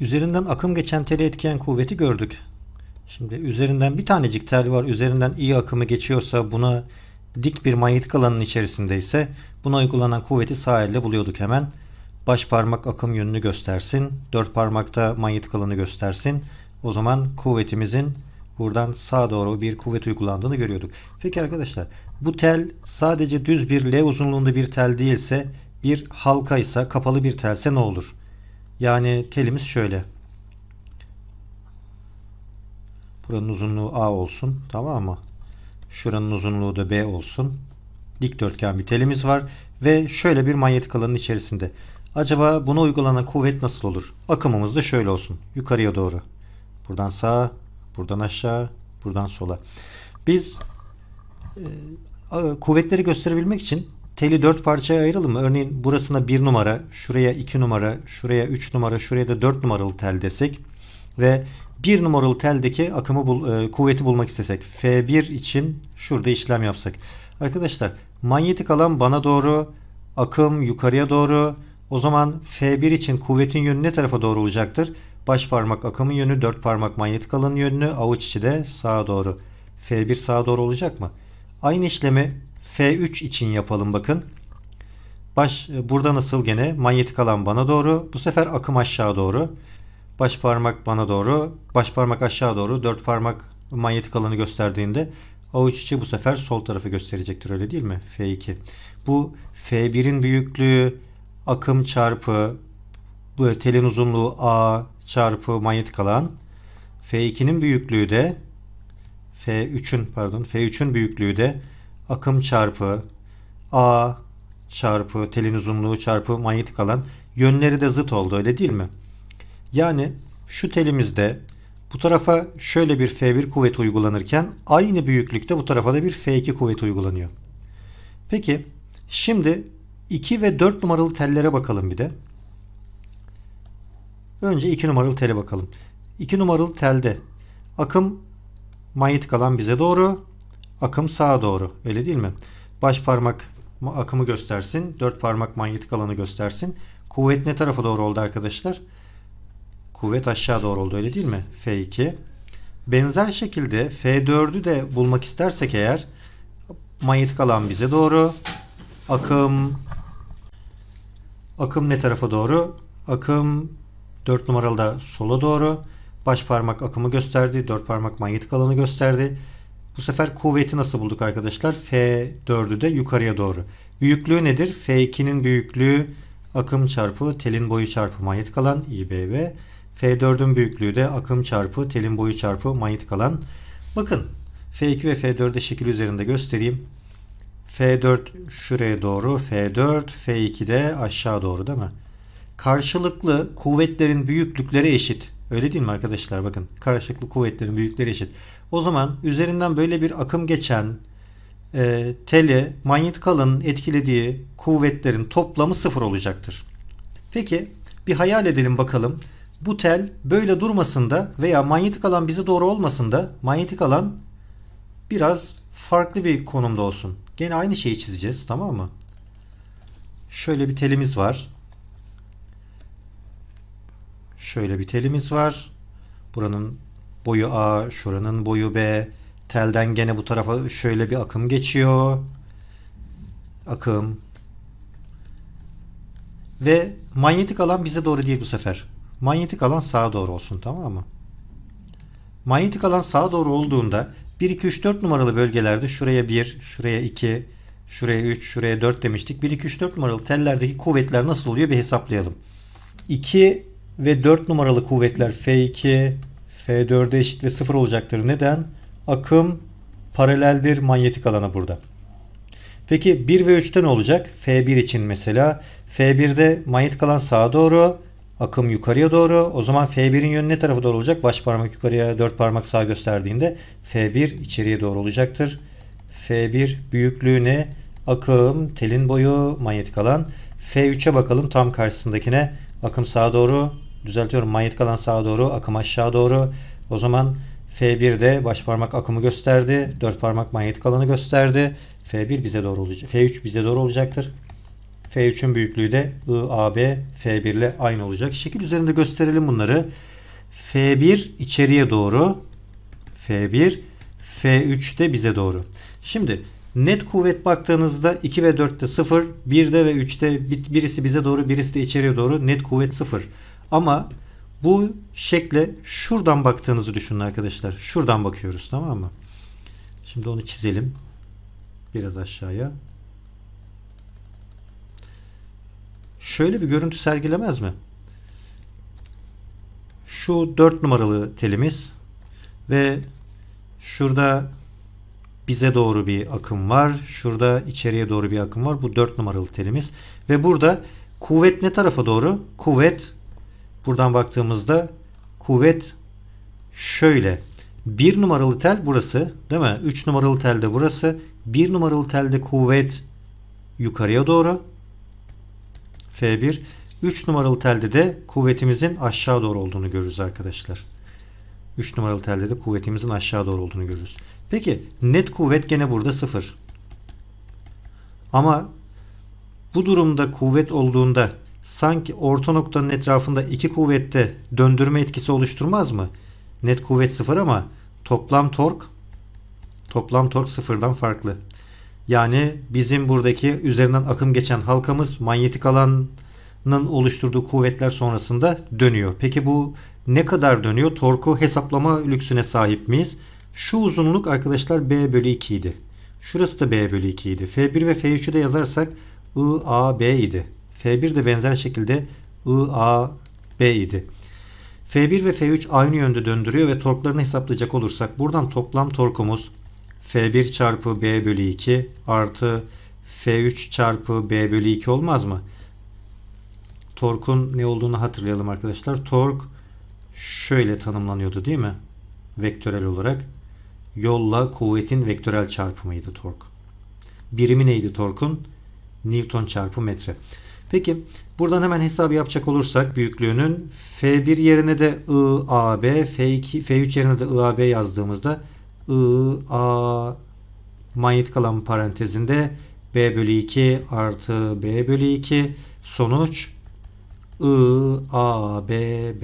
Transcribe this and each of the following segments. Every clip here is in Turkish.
Üzerinden akım geçen teli etkileyen kuvveti gördük. Şimdi üzerinden bir tanecik tel var. Üzerinden iyi akımı geçiyorsa buna dik bir manyetik alanın içerisindeyse buna uygulanan kuvveti sağ elle buluyorduk hemen. Baş parmak akım yönünü göstersin. Dört parmakta manyetik alanı göstersin. O zaman kuvvetimizin buradan sağa doğru bir kuvvet uygulandığını görüyorduk. Peki arkadaşlar bu tel sadece düz bir L uzunluğunda bir tel değilse bir halka ise kapalı bir telse ne olur? Yani telimiz şöyle. Buranın uzunluğu A olsun. Tamam mı? Şuranın uzunluğu da B olsun. Dikdörtgen bir telimiz var. Ve şöyle bir manyetik alanın içerisinde. Acaba buna uygulanan kuvvet nasıl olur? Akımımız da şöyle olsun. Yukarıya doğru. Buradan sağa, buradan aşağı, buradan sola. Biz e, kuvvetleri gösterebilmek için teli 4 parçaya ayıralım mı? Örneğin burasına 1 numara, şuraya 2 numara, şuraya 3 numara, şuraya da 4 numaralı tel desek ve 1 numaralı teldeki akımı bul, e, kuvveti bulmak istesek F1 için şurada işlem yapsak. Arkadaşlar manyetik alan bana doğru, akım yukarıya doğru. O zaman F1 için kuvvetin yönü ne tarafa doğru olacaktır? Baş parmak akımın yönü, dört parmak manyetik alanın yönünü, avuç içi de sağa doğru. F1 sağa doğru olacak mı? Aynı işlemi F3 için yapalım bakın. Baş burada nasıl gene manyetik alan bana doğru. Bu sefer akım aşağı doğru. Baş parmak bana doğru. Baş parmak aşağı doğru. Dört parmak manyetik alanı gösterdiğinde avuç içi bu sefer sol tarafı gösterecektir öyle değil mi? F2. Bu F1'in büyüklüğü akım çarpı bu telin uzunluğu A çarpı manyetik alan. F2'nin büyüklüğü de F3'ün pardon F3'ün büyüklüğü de akım çarpı A çarpı telin uzunluğu çarpı manyetik alan yönleri de zıt oldu öyle değil mi? Yani şu telimizde bu tarafa şöyle bir F1 kuvveti uygulanırken aynı büyüklükte bu tarafa da bir F2 kuvveti uygulanıyor. Peki şimdi 2 ve 4 numaralı tellere bakalım bir de. Önce 2 numaralı tele bakalım. 2 numaralı telde akım manyetik alan bize doğru, akım sağa doğru. Öyle değil mi? Baş parmak akımı göstersin, dört parmak manyetik alanı göstersin. Kuvvet ne tarafa doğru oldu arkadaşlar? Kuvvet aşağı doğru oldu öyle değil mi? F2. Benzer şekilde F4'ü de bulmak istersek eğer manyetik alan bize doğru. Akım akım ne tarafa doğru? Akım 4 numaralı da sola doğru. Baş parmak akımı gösterdi. 4 parmak manyetik alanı gösterdi. Bu sefer kuvveti nasıl bulduk arkadaşlar? F4'ü de yukarıya doğru. Büyüklüğü nedir? F2'nin büyüklüğü akım çarpı telin boyu çarpı manyetik alan İBV. F4'ün büyüklüğü de akım çarpı telin boyu çarpı manyetik alan. Bakın F2 ve F4'de şekil üzerinde göstereyim. F4 şuraya doğru, F4, F2 de aşağı doğru değil mi? Karşılıklı kuvvetlerin büyüklükleri eşit. Öyle değil mi arkadaşlar? Bakın karşılıklı kuvvetlerin büyükleri eşit. O zaman üzerinden böyle bir akım geçen e, teli manyetik alanın etkilediği kuvvetlerin toplamı sıfır olacaktır. Peki bir hayal edelim bakalım. Bu tel böyle durmasında veya manyetik alan bize doğru olmasında manyetik alan biraz farklı bir konumda olsun. Gene aynı şeyi çizeceğiz tamam mı? Şöyle bir telimiz var. Şöyle bir telimiz var. Buranın boyu A, şuranın boyu B. Telden gene bu tarafa şöyle bir akım geçiyor. Akım. Ve manyetik alan bize doğru değil bu sefer. Manyetik alan sağa doğru olsun tamam mı? Manyetik alan sağa doğru olduğunda 1, 2, 3, 4 numaralı bölgelerde şuraya 1, şuraya 2, şuraya 3, şuraya 4 demiştik. 1, 2, 3, 4 numaralı tellerdeki kuvvetler nasıl oluyor bir hesaplayalım. 2 ve 4 numaralı kuvvetler F2, F4'e eşit ve 0 olacaktır. Neden? Akım paraleldir manyetik alana burada. Peki 1 ve 3'te ne olacak? F1 için mesela. F1'de manyetik alan sağa doğru, akım yukarıya doğru. O zaman F1'in yönü ne tarafa doğru olacak? Baş parmak yukarıya, dört parmak sağa gösterdiğinde F1 içeriye doğru olacaktır. F1 büyüklüğü ne? Akım, telin boyu, manyetik alan. F3'e bakalım tam karşısındakine. Akım sağa doğru, düzeltiyorum manyetik alan sağa doğru, akım aşağı doğru. O zaman F1'de baş parmak akımı gösterdi. Dört parmak manyetik alanı gösterdi. F1 bize doğru olacak. F3 bize doğru olacaktır. F3'ün büyüklüğü de IAB F1 ile aynı olacak. Şekil üzerinde gösterelim bunları. F1 içeriye doğru. F1 F3 de bize doğru. Şimdi net kuvvet baktığınızda 2 ve 4'te 0, 1'de ve 3'te birisi bize doğru, birisi de içeriye doğru. Net kuvvet 0. Ama bu şekle şuradan baktığınızı düşünün arkadaşlar. Şuradan bakıyoruz tamam mı? Şimdi onu çizelim. Biraz aşağıya. Şöyle bir görüntü sergilemez mi? Şu 4 numaralı telimiz ve şurada bize doğru bir akım var. Şurada içeriye doğru bir akım var. Bu 4 numaralı telimiz. Ve burada kuvvet ne tarafa doğru? Kuvvet buradan baktığımızda kuvvet şöyle. 1 numaralı tel burası değil mi? 3 numaralı tel de burası. 1 numaralı telde kuvvet yukarıya doğru. F1. 3 numaralı telde de kuvvetimizin aşağı doğru olduğunu görürüz arkadaşlar. 3 numaralı telde de kuvvetimizin aşağı doğru olduğunu görürüz. Peki net kuvvet gene burada 0. Ama bu durumda kuvvet olduğunda sanki orta noktanın etrafında iki kuvvette döndürme etkisi oluşturmaz mı? Net kuvvet 0 ama toplam tork toplam tork sıfırdan farklı. Yani bizim buradaki üzerinden akım geçen halkamız manyetik alanın oluşturduğu kuvvetler sonrasında dönüyor. Peki bu ne kadar dönüyor? Torku hesaplama lüksüne sahip miyiz? Şu uzunluk arkadaşlar B bölü 2 idi. Şurası da B bölü 2 idi. F1 ve F3'ü de yazarsak IAB idi. F1 de benzer şekilde IAB idi. F1 ve F3 aynı yönde döndürüyor ve torklarını hesaplayacak olursak buradan toplam torkumuz F1 çarpı B bölü 2 artı F3 çarpı B bölü 2 olmaz mı? Torkun ne olduğunu hatırlayalım arkadaşlar. Tork şöyle tanımlanıyordu değil mi? Vektörel olarak. Yolla kuvvetin vektörel çarpımıydı tork. Birimi neydi torkun? Newton çarpı metre. Peki buradan hemen hesabı yapacak olursak büyüklüğünün F1 yerine de IAB, F2, F3 yerine de IAB yazdığımızda IA manyetik alan parantezinde B bölü 2 artı B bölü 2 sonuç IABB.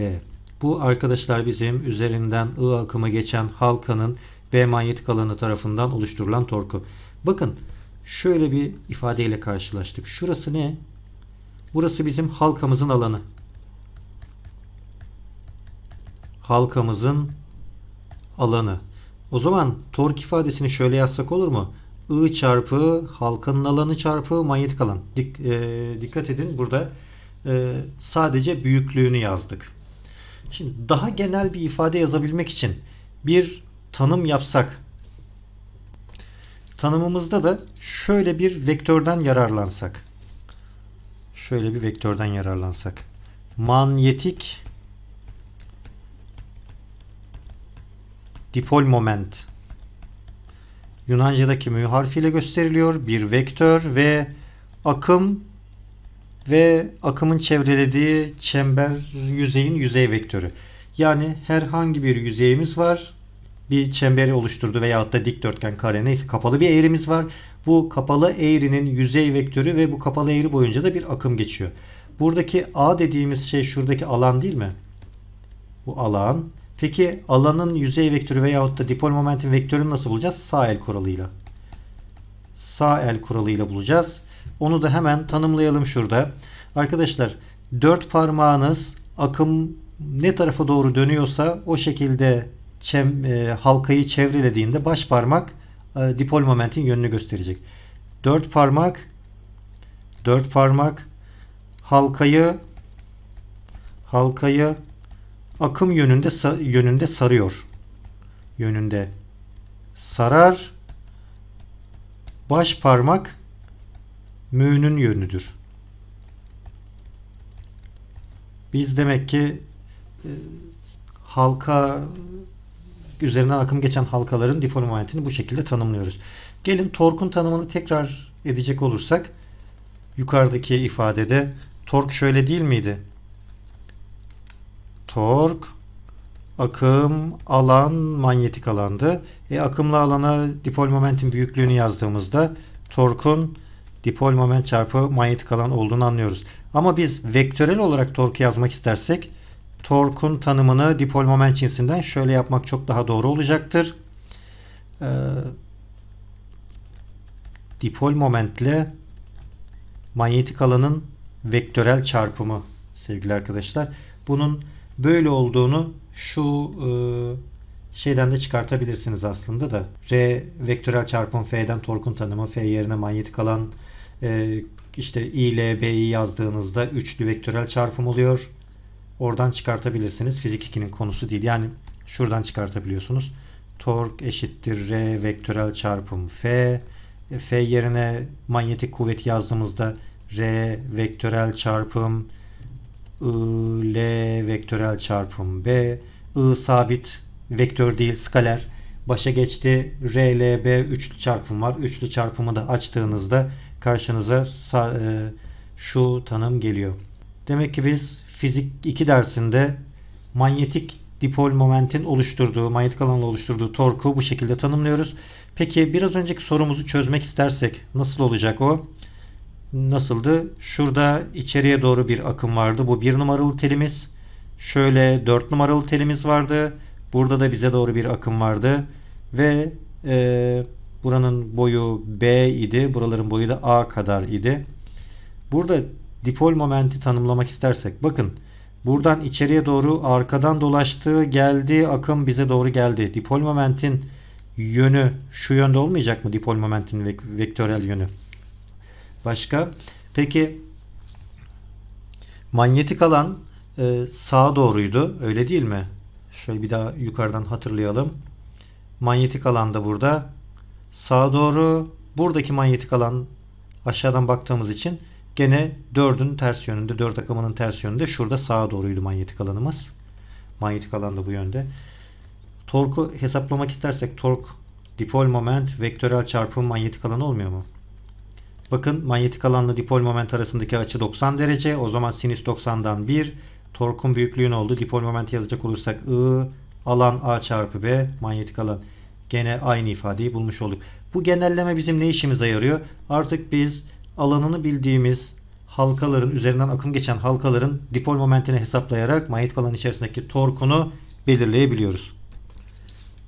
Bu arkadaşlar bizim üzerinden I akımı geçen halkanın B manyetik alanı tarafından oluşturulan torku. Bakın şöyle bir ifadeyle karşılaştık. Şurası ne? Burası bizim halkamızın alanı. Halkamızın alanı. O zaman tork ifadesini şöyle yazsak olur mu? I çarpı halkanın alanı çarpı manyetik alan. Dik, e, dikkat edin burada e, sadece büyüklüğünü yazdık. Şimdi daha genel bir ifade yazabilmek için bir tanım yapsak tanımımızda da şöyle bir vektörden yararlansak şöyle bir vektörden yararlansak manyetik dipol moment Yunanca'daki mü harfiyle gösteriliyor. Bir vektör ve akım ve akımın çevrelediği çember yüzeyin yüzey vektörü. Yani herhangi bir yüzeyimiz var. Bir çemberi oluşturdu veya da dikdörtgen kare neyse kapalı bir eğrimiz var. Bu kapalı eğrinin yüzey vektörü ve bu kapalı eğri boyunca da bir akım geçiyor. Buradaki A dediğimiz şey şuradaki alan değil mi? Bu alan. Peki alanın yüzey vektörü veyahut da dipol momentin vektörünü nasıl bulacağız? Sağ el kuralıyla. Sağ el kuralıyla bulacağız. Onu da hemen tanımlayalım şurada. Arkadaşlar dört parmağınız akım ne tarafa doğru dönüyorsa o şekilde çem, e, halkayı çevrelediğinde baş parmak e, dipol momentin yönünü gösterecek. Dört parmak dört parmak halkayı halkayı akım yönünde yönünde sarıyor. Yönünde sarar. Baş parmak mü'nün yönüdür. Biz demek ki e, halka üzerinden akım geçen halkaların dipol momentini bu şekilde tanımlıyoruz. Gelin torkun tanımını tekrar edecek olursak yukarıdaki ifadede tork şöyle değil miydi? Tork akım, alan, manyetik alandı. E, akımlı alana dipol momentin büyüklüğünü yazdığımızda torkun dipol moment çarpı manyetik alan olduğunu anlıyoruz. Ama biz vektörel olarak torku yazmak istersek torkun tanımını dipol moment cinsinden şöyle yapmak çok daha doğru olacaktır. Ee, dipol momentle manyetik alanın vektörel çarpımı sevgili arkadaşlar. Bunun böyle olduğunu şu e, şeyden de çıkartabilirsiniz aslında da. R vektörel çarpım F'den torkun tanımı F yerine manyetik alan e, işte I ile B'yi yazdığınızda üçlü vektörel çarpım oluyor. Oradan çıkartabilirsiniz. Fizik 2'nin konusu değil. Yani şuradan çıkartabiliyorsunuz. Tork eşittir R vektörel çarpım F. F yerine manyetik kuvvet yazdığımızda R vektörel çarpım I, L vektörel çarpım B. I sabit vektör değil skaler. Başa geçti. R, L, B üçlü çarpım var. Üçlü çarpımı da açtığınızda karşınıza e, şu tanım geliyor. Demek ki biz fizik 2 dersinde manyetik dipol momentin oluşturduğu, manyetik alanın oluşturduğu torku bu şekilde tanımlıyoruz. Peki biraz önceki sorumuzu çözmek istersek nasıl olacak o? Nasıldı? Şurada içeriye doğru bir akım vardı. Bu bir numaralı telimiz. Şöyle 4 numaralı telimiz vardı. Burada da bize doğru bir akım vardı. Ve e, buranın boyu B idi. Buraların boyu da A kadar idi. Burada dipol momenti tanımlamak istersek bakın buradan içeriye doğru arkadan dolaştığı geldi akım bize doğru geldi. Dipol momentin yönü şu yönde olmayacak mı? Dipol momentin vektörel yönü. Başka? Peki manyetik alan e, sağa doğruydu. Öyle değil mi? Şöyle bir daha yukarıdan hatırlayalım. Manyetik alan da burada. Sağa doğru buradaki manyetik alan aşağıdan baktığımız için gene 4'ün ters yönünde, 4 akımının ters yönünde. Şurada sağa doğruydu manyetik alanımız. Manyetik alan da bu yönde. Torku hesaplamak istersek tork dipol moment vektörel çarpım manyetik alan olmuyor mu? Bakın manyetik alanla dipol moment arasındaki açı 90 derece. O zaman sinüs 90'dan 1. Torkun büyüklüğü ne oldu? Dipol moment yazacak olursak I alan A çarpı B manyetik alan. Gene aynı ifadeyi bulmuş olduk. Bu genelleme bizim ne işimize yarıyor? Artık biz alanını bildiğimiz halkaların üzerinden akım geçen halkaların dipol momentini hesaplayarak manyetik alan içerisindeki torkunu belirleyebiliyoruz.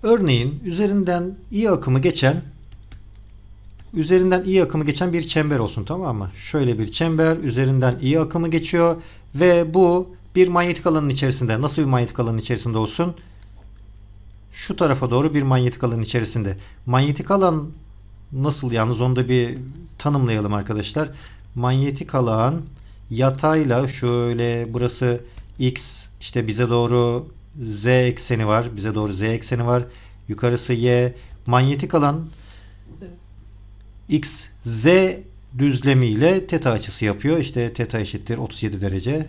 Örneğin üzerinden iyi akımı geçen üzerinden iyi akımı geçen bir çember olsun tamam mı? Şöyle bir çember üzerinden iyi akımı geçiyor ve bu bir manyetik alanın içerisinde. Nasıl bir manyetik alanın içerisinde olsun? Şu tarafa doğru bir manyetik alanın içerisinde. Manyetik alan nasıl yalnız onu da bir tanımlayalım arkadaşlar. Manyetik alan yatayla şöyle burası x işte bize doğru z ekseni var. Bize doğru z ekseni var. Yukarısı y. Manyetik alan x z düzlemi ile teta açısı yapıyor. İşte teta eşittir 37 derece.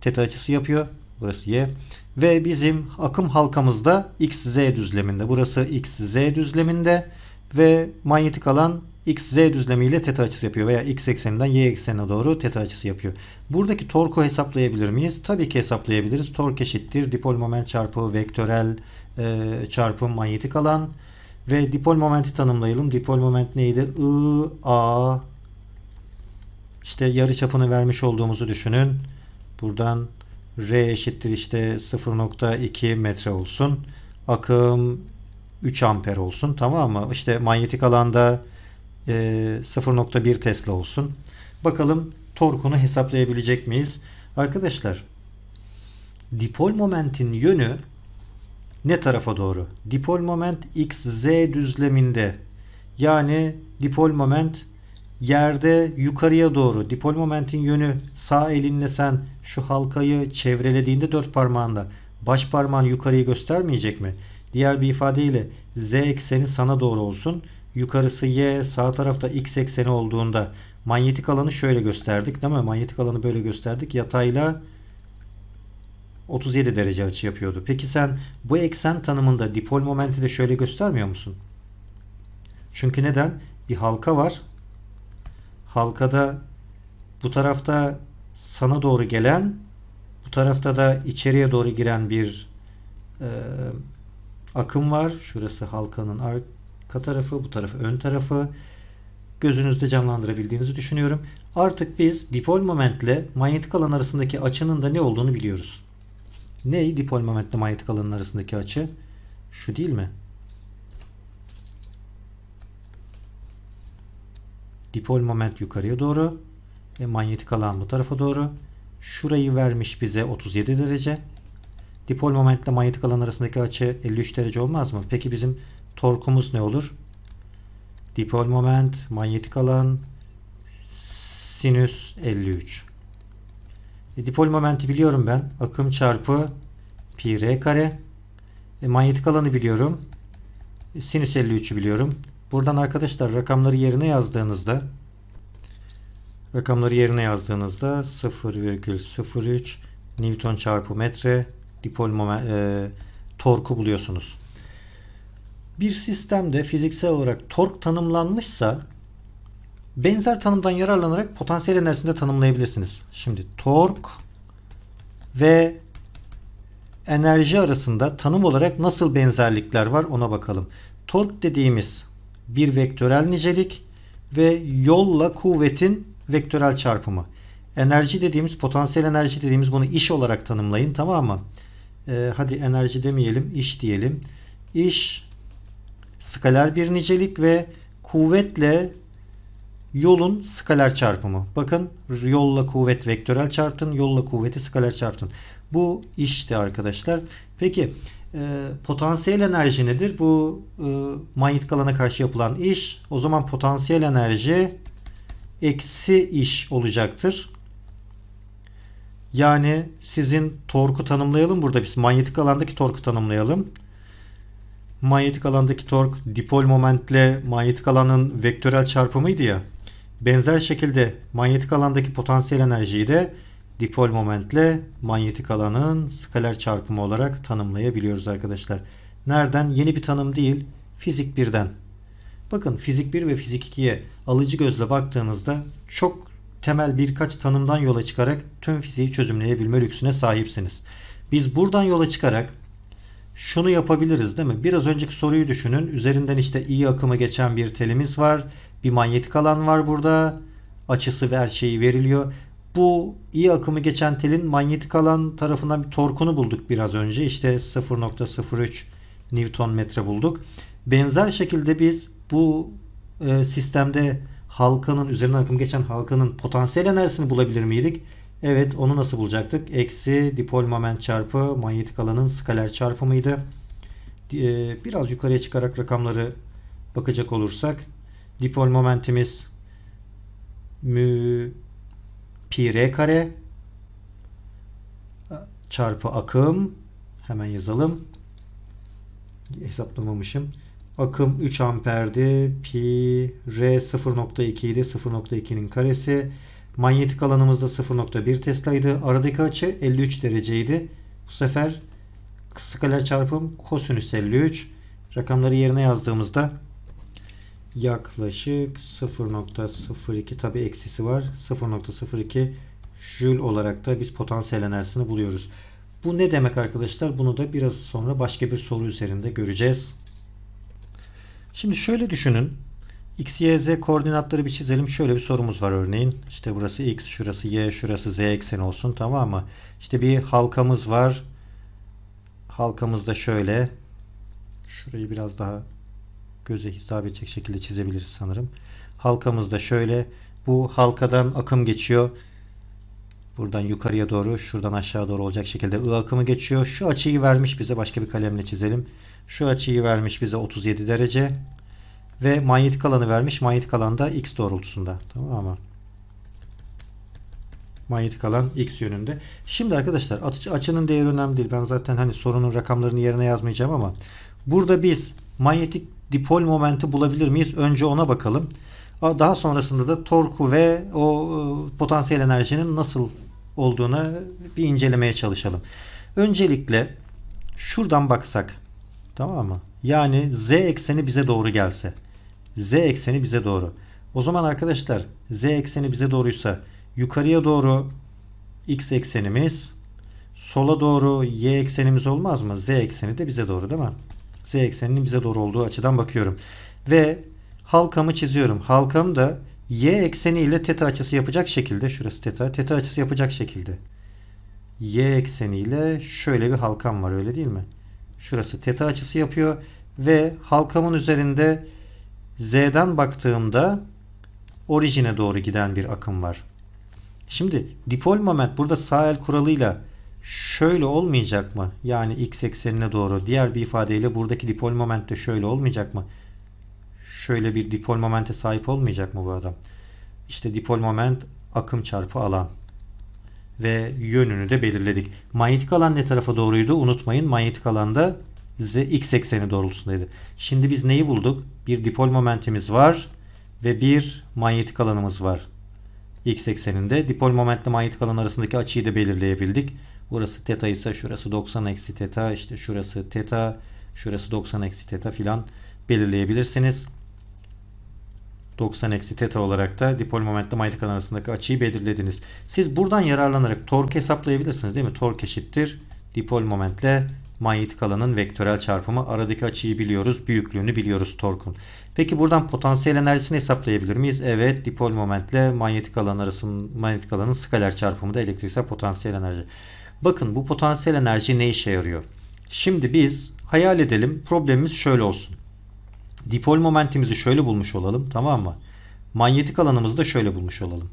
Teta açısı yapıyor. Burası y. Ve bizim akım halkamızda x z düzleminde. Burası x z düzleminde ve manyetik alan x z düzlemi ile teta açısı yapıyor veya x ekseninden y eksenine doğru teta açısı yapıyor. Buradaki torku hesaplayabilir miyiz? Tabii ki hesaplayabiliriz. Tork eşittir dipol moment çarpı vektörel e, çarpı manyetik alan ve dipol momenti tanımlayalım. Dipol moment neydi? I, A işte yarı çapını vermiş olduğumuzu düşünün. Buradan R eşittir işte 0.2 metre olsun. Akım 3 amper olsun. Tamam mı? İşte manyetik alanda e, 0.1 Tesla olsun. Bakalım torkunu hesaplayabilecek miyiz? Arkadaşlar dipol momentin yönü ne tarafa doğru? Dipol moment x z düzleminde. Yani dipol moment yerde yukarıya doğru. Dipol momentin yönü sağ elinle sen şu halkayı çevrelediğinde dört parmağında baş parmağın yukarıyı göstermeyecek mi? Diğer bir ifadeyle z ekseni sana doğru olsun. Yukarısı y, sağ tarafta x ekseni olduğunda manyetik alanı şöyle gösterdik değil mi? Manyetik alanı böyle gösterdik. Yatayla 37 derece açı yapıyordu. Peki sen bu eksen tanımında dipol momenti de şöyle göstermiyor musun? Çünkü neden? Bir halka var. Halkada bu tarafta sana doğru gelen bu tarafta da içeriye doğru giren bir e, akım var. Şurası halkanın arka tarafı, bu tarafı ön tarafı. gözünüzde canlandırabildiğinizi düşünüyorum. Artık biz dipol momentle manyetik alan arasındaki açının da ne olduğunu biliyoruz. Ne dipol momentle manyetik alanın arasındaki açı? Şu değil mi? Dipol moment yukarıya doğru ve manyetik alan bu tarafa doğru. Şurayı vermiş bize 37 derece. Dipol momentle manyetik alan arasındaki açı 53 derece olmaz mı? Peki bizim torkumuz ne olur? Dipol moment, manyetik alan, sinüs 53. E, dipol momenti biliyorum ben. Akım çarpı pi r kare. E, manyetik alanı biliyorum. E, sinüs 53'ü biliyorum. Buradan arkadaşlar rakamları yerine yazdığınızda rakamları yerine yazdığınızda 0,03 Newton çarpı metre dipol moment, e, torku buluyorsunuz. Bir sistemde fiziksel olarak tork tanımlanmışsa benzer tanımdan yararlanarak potansiyel enerjisini de tanımlayabilirsiniz. Şimdi tork ve enerji arasında tanım olarak nasıl benzerlikler var ona bakalım. Tork dediğimiz bir vektörel nicelik ve yolla kuvvetin vektörel çarpımı. Enerji dediğimiz, potansiyel enerji dediğimiz bunu iş olarak tanımlayın tamam mı? Ee, hadi enerji demeyelim, iş diyelim. İş skaler bir nicelik ve kuvvetle yolun skaler çarpımı. Bakın yolla kuvvet vektörel çarptın, yolla kuvveti skaler çarptın. Bu işte arkadaşlar. Peki e, potansiyel enerji nedir? Bu e, manyetik alana karşı yapılan iş. O zaman potansiyel enerji eksi iş olacaktır. Yani sizin torku tanımlayalım burada biz. Manyetik alandaki torku tanımlayalım. Manyetik alandaki tork dipol momentle manyetik alanın vektörel çarpımıydı ya. Benzer şekilde manyetik alandaki potansiyel enerjiyi de dipol momentle manyetik alanın skaler çarpımı olarak tanımlayabiliyoruz arkadaşlar. Nereden? Yeni bir tanım değil. Fizik 1'den. Bakın fizik 1 ve fizik 2'ye alıcı gözle baktığınızda çok temel birkaç tanımdan yola çıkarak tüm fiziği çözümleyebilme lüksüne sahipsiniz. Biz buradan yola çıkarak şunu yapabiliriz değil mi? Biraz önceki soruyu düşünün. Üzerinden işte iyi akımı geçen bir telimiz var. Bir manyetik alan var burada. Açısı ve her şeyi veriliyor. Bu iyi akımı geçen telin manyetik alan tarafından bir torkunu bulduk biraz önce. İşte 0.03 Newton metre bulduk. Benzer şekilde biz bu e, sistemde halkanın üzerinden akım geçen halkanın potansiyel enerjisini bulabilir miydik? Evet onu nasıl bulacaktık? Eksi dipol moment çarpı manyetik alanın skaler çarpımıydı. E, biraz yukarıya çıkarak rakamları bakacak olursak dipol momentimiz mü pi r kare çarpı akım hemen yazalım. Hesaplamamışım. Akım 3 amperdi. Pi r 0.2 idi. 0.2'nin karesi. Manyetik alanımız da 0.1 Tesla'ydı. Aradaki açı 53 dereceydi. Bu sefer skaler çarpım kosinüs 53. Rakamları yerine yazdığımızda yaklaşık 0.02 tabi eksisi var. 0.02 jül olarak da biz potansiyel enerjisini buluyoruz. Bu ne demek arkadaşlar? Bunu da biraz sonra başka bir soru üzerinde göreceğiz. Şimdi şöyle düşünün. X, Y, Z koordinatları bir çizelim. Şöyle bir sorumuz var örneğin. İşte burası X, şurası Y, şurası Z ekseni olsun tamam mı? İşte bir halkamız var. Halkamız da şöyle. Şurayı biraz daha göze hitap edecek şekilde çizebiliriz sanırım. Halkamız da şöyle. Bu halkadan akım geçiyor. Buradan yukarıya doğru, şuradan aşağı doğru olacak şekilde I akımı geçiyor. Şu açıyı vermiş bize. Başka bir kalemle çizelim. Şu açıyı vermiş bize 37 derece. Ve manyetik alanı vermiş. Manyetik alan da X doğrultusunda. Tamam mı? Manyetik alan X yönünde. Şimdi arkadaşlar açının değeri önemli değil. Ben zaten hani sorunun rakamlarını yerine yazmayacağım ama burada biz manyetik dipol momenti bulabilir miyiz? Önce ona bakalım. Daha sonrasında da torku ve o e, potansiyel enerjinin nasıl olduğunu bir incelemeye çalışalım. Öncelikle şuradan baksak tamam mı? Yani z ekseni bize doğru gelse. Z ekseni bize doğru. O zaman arkadaşlar z ekseni bize doğruysa yukarıya doğru x eksenimiz sola doğru y eksenimiz olmaz mı? Z ekseni de bize doğru değil mi? Z ekseninin bize doğru olduğu açıdan bakıyorum. Ve halkamı çiziyorum. Halkam da y ekseni ile teta açısı yapacak şekilde şurası teta, teta açısı yapacak şekilde. Y ekseni ile şöyle bir halkam var öyle değil mi? Şurası teta açısı yapıyor ve halkamın üzerinde z'den baktığımda orijine doğru giden bir akım var. Şimdi dipol moment burada sağ el kuralıyla şöyle olmayacak mı? Yani x eksenine doğru. Diğer bir ifadeyle buradaki dipol moment de şöyle olmayacak mı? Şöyle bir dipol momente sahip olmayacak mı bu adam? İşte dipol moment akım çarpı alan. Ve yönünü de belirledik. Manyetik alan ne tarafa doğruydu? Unutmayın manyetik alanda z x ekseni doğrultusundaydı. Şimdi biz neyi bulduk? Bir dipol momentimiz var ve bir manyetik alanımız var. X ekseninde dipol momentle manyetik alan arasındaki açıyı da belirleyebildik. Burası teta ise şurası 90 eksi teta işte şurası teta şurası 90 eksi teta filan belirleyebilirsiniz. 90 eksi teta olarak da dipol momentle manyetik alan arasındaki açıyı belirlediniz. Siz buradan yararlanarak tork hesaplayabilirsiniz değil mi? Tork eşittir dipol momentle manyetik alanın vektörel çarpımı. Aradaki açıyı biliyoruz. Büyüklüğünü biliyoruz torkun. Peki buradan potansiyel enerjisini hesaplayabilir miyiz? Evet. Dipol momentle manyetik alan arasının manyetik alanın skaler çarpımı da elektriksel potansiyel enerji. Bakın bu potansiyel enerji ne işe yarıyor? Şimdi biz hayal edelim. Problemimiz şöyle olsun. Dipol momentimizi şöyle bulmuş olalım. Tamam mı? Manyetik alanımızı da şöyle bulmuş olalım.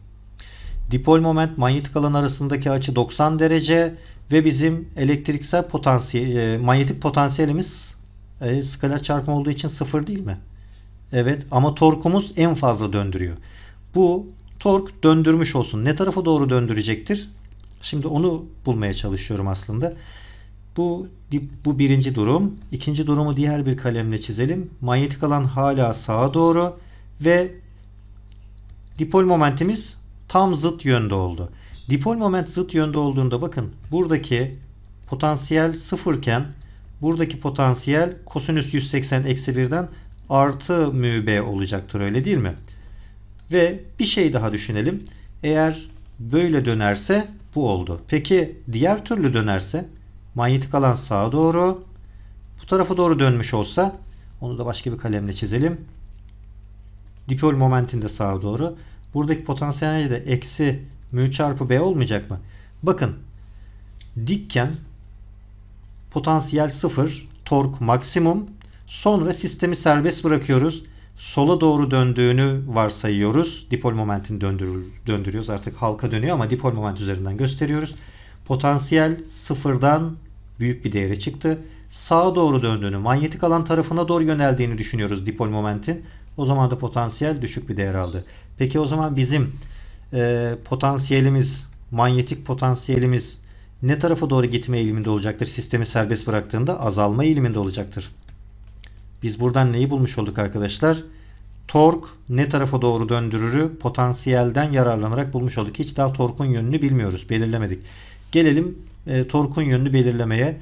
Dipol moment manyetik alan arasındaki açı 90 derece ve bizim elektriksel potansiyel e, manyetik potansiyelimiz e, skaler çarpım olduğu için sıfır değil mi? Evet ama torkumuz en fazla döndürüyor. Bu tork döndürmüş olsun. Ne tarafa doğru döndürecektir? Şimdi onu bulmaya çalışıyorum aslında. Bu bu birinci durum. İkinci durumu diğer bir kalemle çizelim. Manyetik alan hala sağa doğru ve dipol momentimiz tam zıt yönde oldu. Dipol moment zıt yönde olduğunda bakın buradaki potansiyel sıfırken buradaki potansiyel kosinüs 180 eksi 1'den artı mü b olacaktır öyle değil mi? Ve bir şey daha düşünelim. Eğer böyle dönerse bu oldu. Peki diğer türlü dönerse manyetik alan sağa doğru bu tarafa doğru dönmüş olsa onu da başka bir kalemle çizelim. Dipol momentin de sağa doğru. Buradaki potansiyel de eksi mü çarpı b olmayacak mı? Bakın dikken potansiyel sıfır tork maksimum sonra sistemi serbest bırakıyoruz. Sola doğru döndüğünü varsayıyoruz. Dipol momentin döndürür, döndürüyoruz. Artık halka dönüyor ama dipol moment üzerinden gösteriyoruz. Potansiyel sıfırdan büyük bir değere çıktı. Sağa doğru döndüğünü, manyetik alan tarafına doğru yöneldiğini düşünüyoruz dipol momentin. O zaman da potansiyel düşük bir değer aldı. Peki o zaman bizim e, potansiyelimiz, manyetik potansiyelimiz ne tarafa doğru gitme eğiliminde olacaktır? Sistemi serbest bıraktığında azalma eğiliminde olacaktır. Biz buradan neyi bulmuş olduk arkadaşlar? Tork ne tarafa doğru döndürürü potansiyelden yararlanarak bulmuş olduk. Hiç daha torkun yönünü bilmiyoruz, belirlemedik. Gelelim e, torkun yönünü belirlemeye.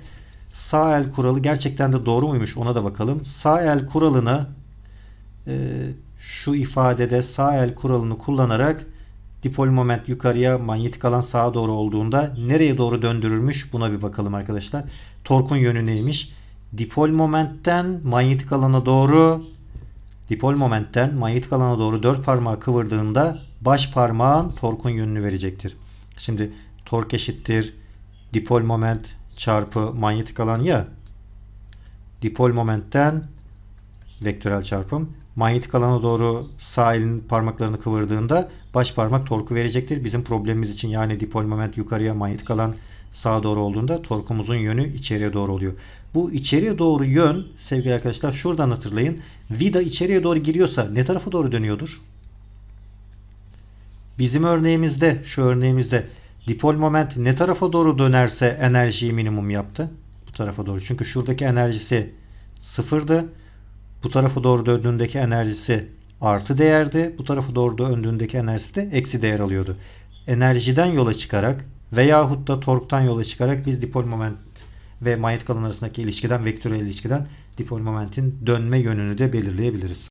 Sağ el kuralı gerçekten de doğru muymuş ona da bakalım. Sağ el kuralını e, şu ifadede sağ el kuralını kullanarak dipol moment yukarıya manyetik alan sağa doğru olduğunda nereye doğru döndürülmüş buna bir bakalım arkadaşlar. Torkun yönü neymiş? Dipol momentten manyetik alana doğru dipol momentten manyetik alana doğru dört parmağı kıvırdığında baş parmağın torkun yönünü verecektir. Şimdi tork eşittir dipol moment çarpı manyetik alan ya dipol momentten vektörel çarpım manyetik alana doğru sağ elin parmaklarını kıvırdığında baş parmak torku verecektir. Bizim problemimiz için yani dipol moment yukarıya manyetik alan sağa doğru olduğunda torkumuzun yönü içeriye doğru oluyor. Bu içeriye doğru yön sevgili arkadaşlar şuradan hatırlayın. Vida içeriye doğru giriyorsa ne tarafa doğru dönüyordur? Bizim örneğimizde şu örneğimizde dipol moment ne tarafa doğru dönerse enerjiyi minimum yaptı. Bu tarafa doğru. Çünkü şuradaki enerjisi sıfırdı. Bu tarafa doğru döndüğündeki enerjisi artı değerdi. Bu tarafa doğru döndüğündeki enerjisi de eksi değer alıyordu. Enerjiden yola çıkarak veyahut da torktan yola çıkarak biz dipol moment ve manyetik alan arasındaki ilişkiden, vektörel ilişkiden dipol momentin dönme yönünü de belirleyebiliriz.